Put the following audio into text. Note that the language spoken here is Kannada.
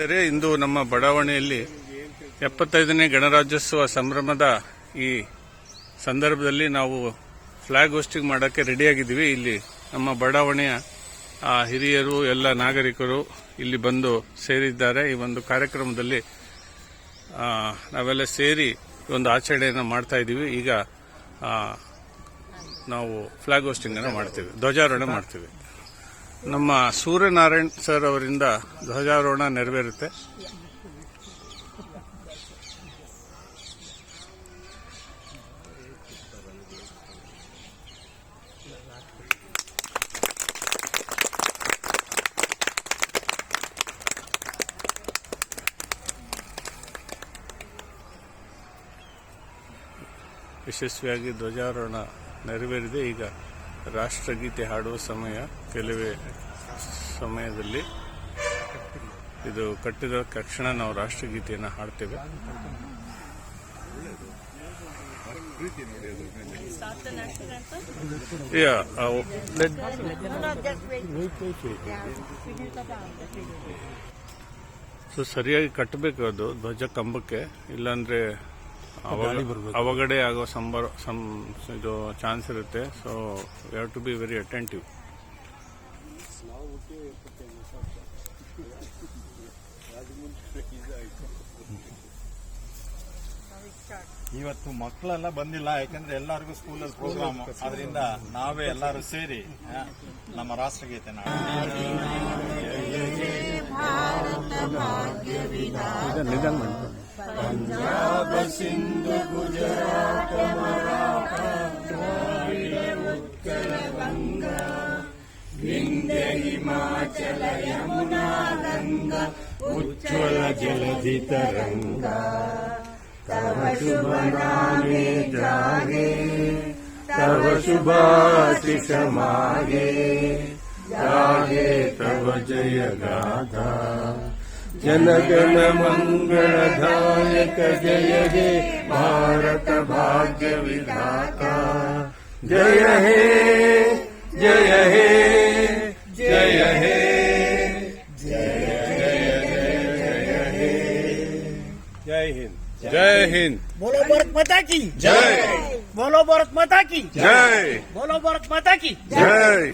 ಇಂದು ನಮ್ಮ ಬಡಾವಣೆಯಲ್ಲಿ ಎಪ್ಪತ್ತೈದನೇ ಗಣರಾಜ್ಯೋತ್ಸವ ಸಂಭ್ರಮದ ಈ ಸಂದರ್ಭದಲ್ಲಿ ನಾವು ಫ್ಲಾಗ್ ಹೋಸ್ಟಿಂಗ್ ಮಾಡೋಕ್ಕೆ ರೆಡಿಯಾಗಿದ್ದೀವಿ. ಇಲ್ಲಿ ನಮ್ಮ ಬಡಾವಣೆಯ ಹಿರಿಯರು, ಎಲ್ಲ ನಾಗರಿಕರು ಇಲ್ಲಿ ಬಂದು ಸೇರಿದ್ದಾರೆ. ಈ ಒಂದು ಕಾರ್ಯಕ್ರಮದಲ್ಲಿ ನಾವೆಲ್ಲ ಸೇರಿ ಒಂದು ಆಚರಣೆಯನ್ನು ಮಾಡ್ತಾ ಇದ್ದೀವಿ. ಈಗ ನಾವು ಫ್ಲಾಗ್ ಹೋಸ್ಟಿಂಗ್ ಅನ್ನು ಮಾಡ್ತೀವಿ. ಧ್ವಜಾರೋಹಣ ಮಾಡ್ತೀವಿ. ನಮ್ಮ ಸೂರ್ಯನಾರಾಯಣ್ ಸರ್ ಅವರಿಂದ ಧ್ವಜಾರೋಹಣ ನೆರವೇರುತ್ತೆ. ಯಶಸ್ವಿಯಾಗಿ ಧ್ವಜಾರೋಹಣ ನೆರವೇರಿದೆ. ಈಗ ರಾಷ್ಟ್ರಗೀತೆ ಹಾಡುವ ಸಮಯ ಕೆಲವೇ ಸಮಯದಲ್ಲಿ ಇದು ಕಟ್ಟಿದ ತಕ್ಷಣ ನಾವು ರಾಷ್ಟ್ರಗೀತೆಯನ್ನು ಹಾಡ್ತೇವೆ. ಸೊ ಸರಿಯಾಗಿ ಕಟ್ಟಬೇಕು ಅದು ಧ್ವಜ ಕಂಬಕ್ಕೆ, ಇಲ್ಲಾಂದ್ರೆ ಅವಗಡೆ ಆಗೋ ಸಂಬರ ಸಂ ಇದು ಚಾನ್ಸ್ ಇರುತ್ತೆ. So we have to be very attentive ಇವತ್ತು ಮಕ್ಕಳೆಲ್ಲ ಬಂದಿಲ್ಲ ಯಾಕಂದ್ರೆ ಎಲ್ಲರಿಗೂ ಸ್ಕೂಲಲ್ಲಿ ಪ್ರೋಗ್ರಾಮ್ ಅದರಿಂದ ನಾವೇ ಎಲ್ಲರೂ ಸೇರಿ ನಮ್ಮ ರಾಷ್ಟ್ರಗೀತೆ पञ्जाब सिन्धु गुजरात मराठा उत्तर गङ्गा विन्द्य हिमाचल यमुना गङ्गा उज्ज्वल जलदितरङ्गा सर्वशुभाने तव सर्वशुभाषिषमाये जागे तव जय गाधा जनगण धायक जय हे भारत भाग्य विधाता। जय हे जय हे जय हे जय हिंद। जय हिंद। बोलो भारत माता की। जय। बोलो भारत माता की। जय। बोलो भारत माता की। जय।